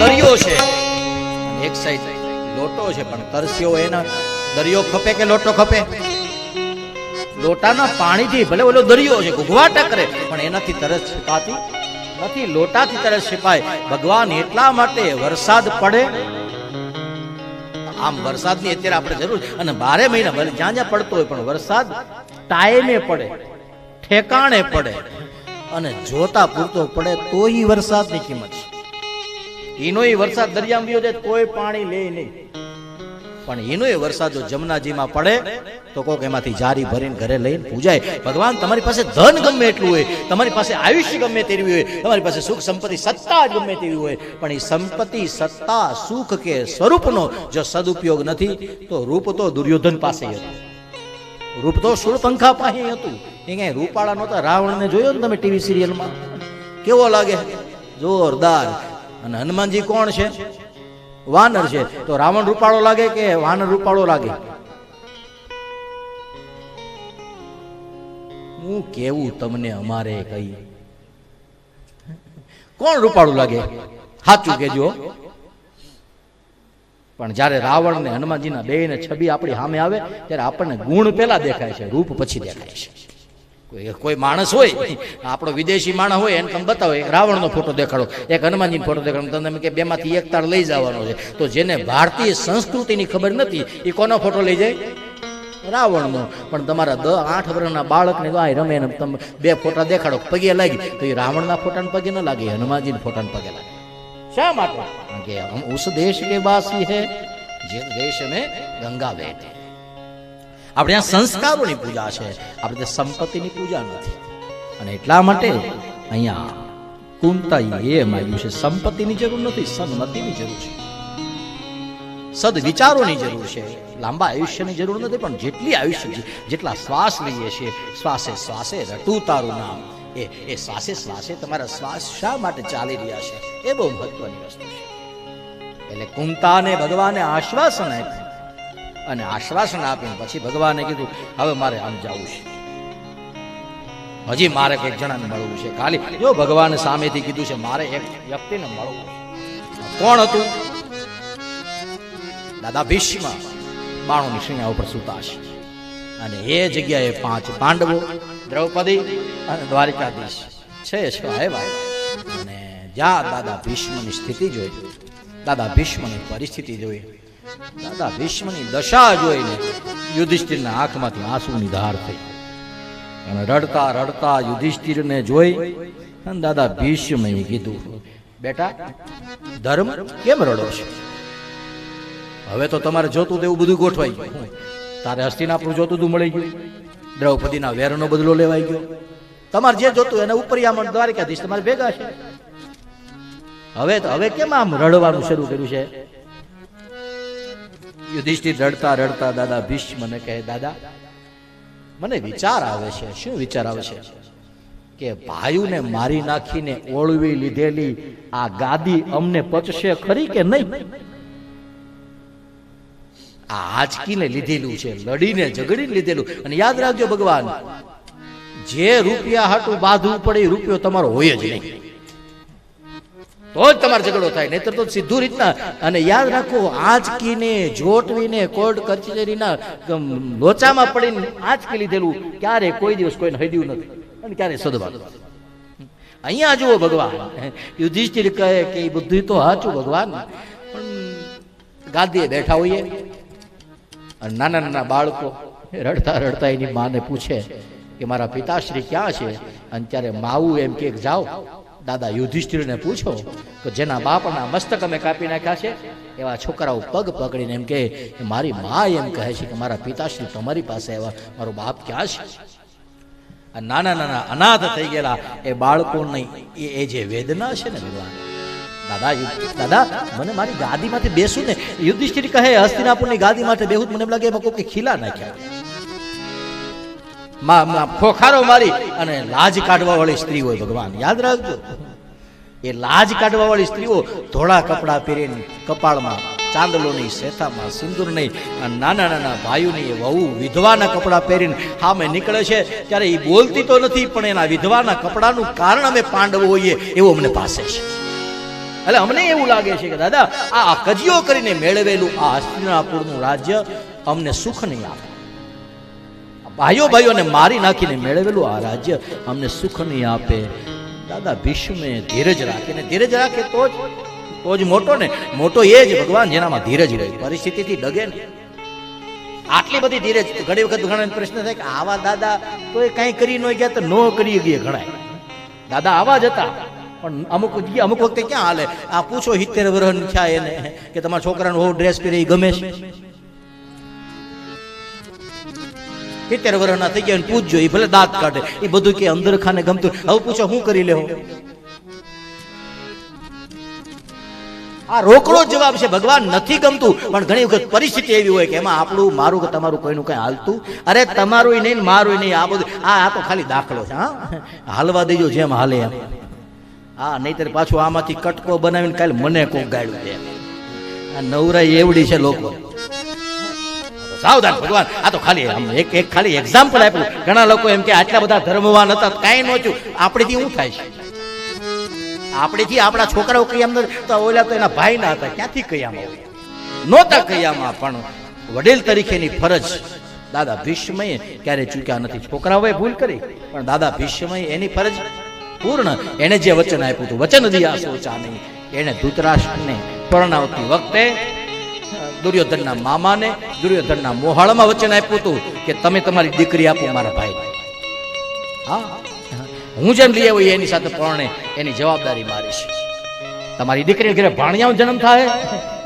દરિયો છે. અને એક સાઈડ લોટો છે પણ તરસ્યો એના દરિયો ખપે કે લોટો ખપે? લોટાના પાણીથી ભલે ઓલો દરિયો છે ઘૂઘવાટા કરે પણ એનાથી તરસ છીપાતી નથી લોટાથી તરસ છીપાય. ભગવાન એટલા માટે વરસાદ પડે. આમ વરસાદની અત્યારે આપણે જરૂર અને બારે મહિના ભલે જ્યાં જ્યાં પડતો હોય પણ વરસાદ ટાઈમે પડે ઠેકાણે પડે. અને જોતા પૂરતો પડે તો ઈ વરસાદની કિંમત છે. એનો વરસાદ દરિયામાં ગયો જાય કોઈ પાણી લે નહીં. પણ એનો વરસાદ જો જમનાજીમાં પડે, તો કોક એમાંથી જારી ભરીને ઘરે લઈને પૂજાય. ભગવાન, તમારી પાસે ધન ગમે એટલું હોય, તમારી પાસે આયુષ્ય ગમે તેવી હોય, તમારી પાસે સુખ સંપત્તિ, સત્તા ગમે તેવી હોય, પણ એ સંપત્તિ, સત્તા, સુખ કે સ્વરૂપનો જો સદુપયોગ નથી, તો રૂપ તો દુર્યોધન પાસે હતું. રૂપ તો શૂળપંખા પાસે હતું. એ કઈ રૂપાળા નહોતા, રાવણને જોયો ને તમે ટીવી સિરિયલમાં? કેવો લાગે? જોરદાર. અને હનુમાનજી કોણ છે? વાનર છે. તો રાવણ રૂપાળો લાગે કે વાનર રૂપાળો લાગે? હું કેવું તમને અમારે કહી કોણ રૂપાળું લાગે? સાચું કેજો પણ જ્યારે રાવણ ને હનુમાનજીના બે ને છબી આપણી સામે આવે, ત્યારે આપણને ગુણ પેલા દેખાય છે, રૂપ પછી દેખાય છે. કોઈ માણસ હોય, આપણો વિદેશી માણસ હોય, એને તમે બતાવો, એક રાવણનો ફોટો દેખાડો, એક હનુમાનજીનો ફોટો દેખાડો તમે કે બેમાંથી એક તાર લઈ જવાનો છે. તો જેને ભારતીય સંસ્કૃતિની ખબર નથી એ કોનો ફોટો લઈ જાય? રાવણનો. પણ તમારા દ આઠ વર્ષના બાળકને આ રમે તમે બે ફોટા દેખાડો, પગે લાગી. તો એ રાવણના ફોટાને પગે ન લાગે હનુમાનજીના ફોટાને પગે લાગે. શા માટે? કે હમ ઉસ દેશ કે વાસી હે જે દેશ મેં ગંગા વહેતી આપણે આ સંસ્કારોની પૂજા છે. આપણે સંપત્તિની પૂજા નથી. અને એટલા માટે અહીંયા કુંતાઈ એ માગ્યું છે, સંપત્તિની જરૂર નથી સન્મતિની જરૂર છે. સદ વિચારોની જરૂર છે. લાંબા આયુષ્યની જરૂર નથી, પણ જેટલી આયુષ્ય જેટલા શ્વાસ લઈએ છીએ, શ્વાસે શ્વાસે રટું તારું નામ. એ એ શ્વાસે શ્વાસે તમારા શ્વાસ શા માટે ચાલી રહ્યા છે? એ બહુ મહત્વની વસ્તુ છે. એટલે કુંતાને ભગવાને આશ્વાસન આપ્યું. અને આશ્વાસન આપ્યું પછી ભગવાને કીધું, હવે મારે આમ જવું છે. હજી મારે એક જણાને મળવું છે. ખાલી જો ભગવાન સામેથી કીધું છે, મારે એક વ્યક્તિને મળવું કોણ હતું? દાદા ભીષ્મ બાણોની શૈયા ઉપર સુતા છે અને એ જગ્યાએ પાંચ પાંડવો, દ્રૌપદી અને દ્વારિકાધીશ છે છે આવ્યા અને જ્યાં દાદા ભીષ્મની સ્થિતિ જોઈ, દાદા ભીષ્મની પરિસ્થિતિ જોઈ દાદા ભીષ્મની દશા જોઈને યુધિષ્ઠિરના આંખમાંથી આંસુની ધાર થઈ. અને રડતા રડતા યુધિષ્ઠિરને જોઈ અને દાદા ભીષ્મએ કીધું, બેટા, ધર્મ કેમ રડો છે? હવે તો તમારે જોતું તેવું બધું ગોઠવાઈ ગયું. તારે હસ્તિનાપુર જોતું તું મળી ગયું. દ્રૌપદીના વેરનો બદલો લેવાઈ ગયો. તમારે જે જોતું એને ઉપરિયામણ દ્વારકાધીશ તમારે ભેગા છે. હવે તો, હવે કેમ આમ રડવાનું શરૂ કર્યું છે? યુધિષ્ઠિર રડતા રડતા દાદા ભીષ્મને કહે, દાદા, મને વિચાર આવે છે. શું વિચાર આવે છે? કે ભાઈઓને મારી નાખીને ઓળવી લીધેલી આ ગાદી અમને પચશે ખરી કે નહીં? આ આંચકીને લીધેલું છે, લડીને ઝઘડીને લીધેલું. અને યાદ રાખજો ભગવાન, જે રૂપિયા હાટું બાંધવું પડે એ રૂપિયો તમારો હોય જ નહીં. તો જ તમારો ઝઘડો થાય, નહીતર તો સીધું રીતના. અને યાદ રાખો, આંચકીને, જોટવીને, કોર્ટ કચેરીના લોચામાં પડીને આંચકી લીધેલું, ક્યારે કોઈ દિવસ કોઈને હડ્યું નથી, અને ક્યારે સદવા અહીંયા જુઓ ભગવાન. યુધિષ્ઠિર કહે કે એ બુદ્ધિ તો હાચું ભગવાન, પણ ગાદીએ બેઠા હોઈએ. અને નાના નાના બાળકો રડતા રડતા એની માને પૂછે કે મારા પિતાશ્રી ક્યાં છે? અને ત્યારે માવું એમ કે, જાઓ. દાદા યુધિષ્ઠિરને પૂછો કે જેના બાપના મસ્તક અમે કાપી નાખ્યા છે, એવા છોકરાઓ પગ પકડીને એમ કે મારી મા એમ કહે છે કે મારા પિતાશ્રી તમારી પાસે એવા મારો બાપ ક્યાં છે? આ નાના નાના અનાથ થઈ ગયેલા એ બાળકોની એ જે વેદના છે ને ભગવાન, દાદા દાદા, મને મારી ગાદીમાંથી બેસું ને, યુધિષ્ઠિર કહે, હસ્તિનાપુરની ગાદી માટે બેહું. મને એમ લાગે એમાં કોઈ ખીલા નાખ્યા. ખોખારો મારી અને લાજ કાઢવા વાળી સ્ત્રી હોય ભગવાન. યાદ રાખજો. એ લાજ કાઢવા વાળી સ્ત્રીઓ ધોળા કપડાં પહેરીને કપાળમાં ચાંદલો નહીં શેથામાં સિંદૂર નહીં અને નાના નાના ભાઈઓની એ વહુ વિધવાના કપડાં પહેરીને સામે નીકળે છે. ત્યારે એ બોલતી તો નથી, પણ એના વિધવાના કપડાનું કારણ અમે પાંડવો હોઈએ એવું અમને પાસે છે. એટલે અમને એવું લાગે છે કે, દાદા આ કજિયો કરીને મેળવેલું આ હસ્તિનાપુરનું રાજ્ય અમને સુખ નહીં આપે. ભાઈઓ ભાઈઓને મારી નાખીને મેળવેલું આ રાજ્ય અમને સુખ નહીં આપે. દાદા ભીષ્મે ધીરજ રાખીને, ધીરજ રાખે તો જ તો જ મોટો ને, મોટો એ જ ભગવાન જેનામાં ધીરજ રહે. પરિસ્થિતિથી ડગે ને. આટલી બધી ધીરજ, ઘણી વખત ઘણા પ્રશ્ન થાય કે આવા દાદા તો એ કાંઈ કરી ન ગયા તો ન કરી ગયા ઘણા દાદા આવા જ હતા. પણ અમુક અમુક વખતે ક્યાં હાલે? આ પૂછો સિત્તેર વર્ષ થયા એને, કે તમારા છોકરાનો હો ડ્રેસ પહેરે એ ગમે છે? સિત્તેર વર્ષના થઈ ગયા પૂછજો એ ભલે દાંત કાઢે. એ બધું કે અંદર ખાને ગમતું. હવે પૂછો શું કરી લેવો? આ રોકડો જવાબ છે, ભગવાન, નથી ગમતું. પણ ઘણી વખત પરિસ્થિતિ એવી હોય કે એમાં આપણું, મારું કે તમારું કોઈનું કઈ હાલતું? અરે તમારું નહીં મારું નહીં. આ બધું, આ આ તો ખાલી દાખલો છે, હા? હાલવા દેજો જેમ હાલે એમ. હા, નહીતર પાછું આમાંથી કટકો બનાવીને કાલે મને કોક ગાડ્યું છે. આ નવરાઈ એવડી છે, લોકો. સાવધાન, ભગવાન. આ તો ખાલી એક એક ખાલી એક્ઝામ્પલ આપ્યું. ઘણા લોકો એમ કે આટલા બધા ધર્મવાન હતા કાંઈ નહોતું આપણેથી શું થાય છે? આપણેથી આપણા છોકરાઓ કયામાં તો ઓલા તો એના ભાઈ ના હતા, ક્યાંથી કયામાં નહોતા કયામાં પણ વડીલ તરીકેની ફરજ. દાદા ભીષ્મએ ક્યારે ચૂક્યા નથી? છોકરાઓએ ભૂલ કરી, પણ દાદા ભીષ્મએ એની ફરજ પૂર્ણ. એને જે વચન આપ્યું હતું, વચન દિયા સોચા નહીં એને ધૂતરાષ્ટ્રને પરણાવતી વખતે દુર્યોધનના મામાને, દુર્યોધનના મોહાળમાં વચન આપ્યું હતું કે તમે તમારી દીકરી આપો મારા ભાઈ. હા, હું જેમ લઈ આવ્યો એની સાથે પરણે એની જવાબદારી મારી છે. તમારી દીકરી ઘરે ભાણિયાઓ જન્મ થાય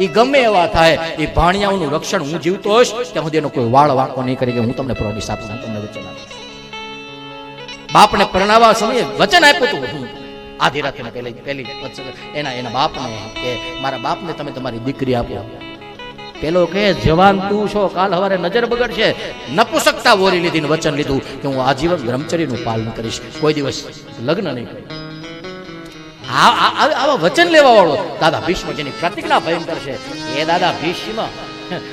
એ ગમે એવા થાય એ ભાણિયાઓનું રક્ષણ હું જીવતો હોઈશ, ત્યાં સુધી એનો કોઈ વાળ વાંકો નહીં કરી કે હું તમને પ્રોમિસ આપું તમને વચન આપું. બાપને પરણાવવા સમયે વચન આપ્યું હતું. હું આધી રાત્રે પહેલી પહેલી એના એના બાપને કે મારા બાપને તમે તમારી દીકરી આપો. પેલો કે જવાન તું છો, કાલ હવારે નજર બગડશે. નપુસકતા વોરી લીધી વચન લીધું કે હું આજીવન બ્રહ્મચર્યનું પાલન કરીશ. કોઈ દિવસ લગ્ન નહીં આવા વચન લેવા વાળો દાદા ભીષ્મ જેની પ્રતિજ્ઞા ભયંકર છે. એ દાદા ભીષ્મ,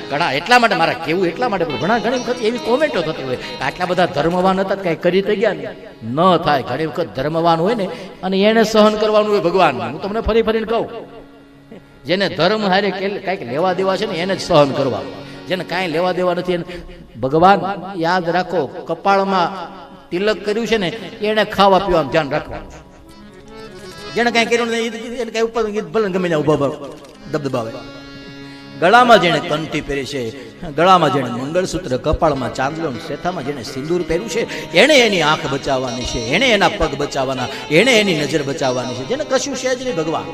ઘણા એટલા માટે મારા કેવું એટલા માટે ઘણા ઘણી વખત એવી કોમેન્ટો થતી હોય. કે આટલા બધા ધર્મવાન હતા કઈ કરી તો ગયા ન થાય, ઘણી વખત ધર્મવાન હોય ને, અને એને સહન કરવાનું હોય ભગવાન હું તમને ફરી ફરીને કહું જેને ધર્મ હારે કાંઈક લેવા દેવા છે ને એને જ સહન કરવા. જેને કાંઈ લેવા દેવા નથી એને ભગવાન, યાદ રાખો, કપાળમાં તિલક કર્યું છે ને, એને ખાવા પીવાનું ધ્યાન રાખવાનું. જેને કાંઈ કર્યું એને કાંઈ ઉપર ભલે ગમે ત્યાં ઊભા દબદબાવે. ગળામાં જેણે કંઠી પહેરી છે, ગળામાં જેણે મંગળસૂત્ર, કપાળમાં ચાંદલો શેથામાં જેણે સિંદૂર પહેર્યું છે એણે એની આંખ બચાવવાની છે એણે એના પગ બચાવવાના એણે એની નજર બચાવવાની છે. જેને કશું છે જ નહીં ભગવાન.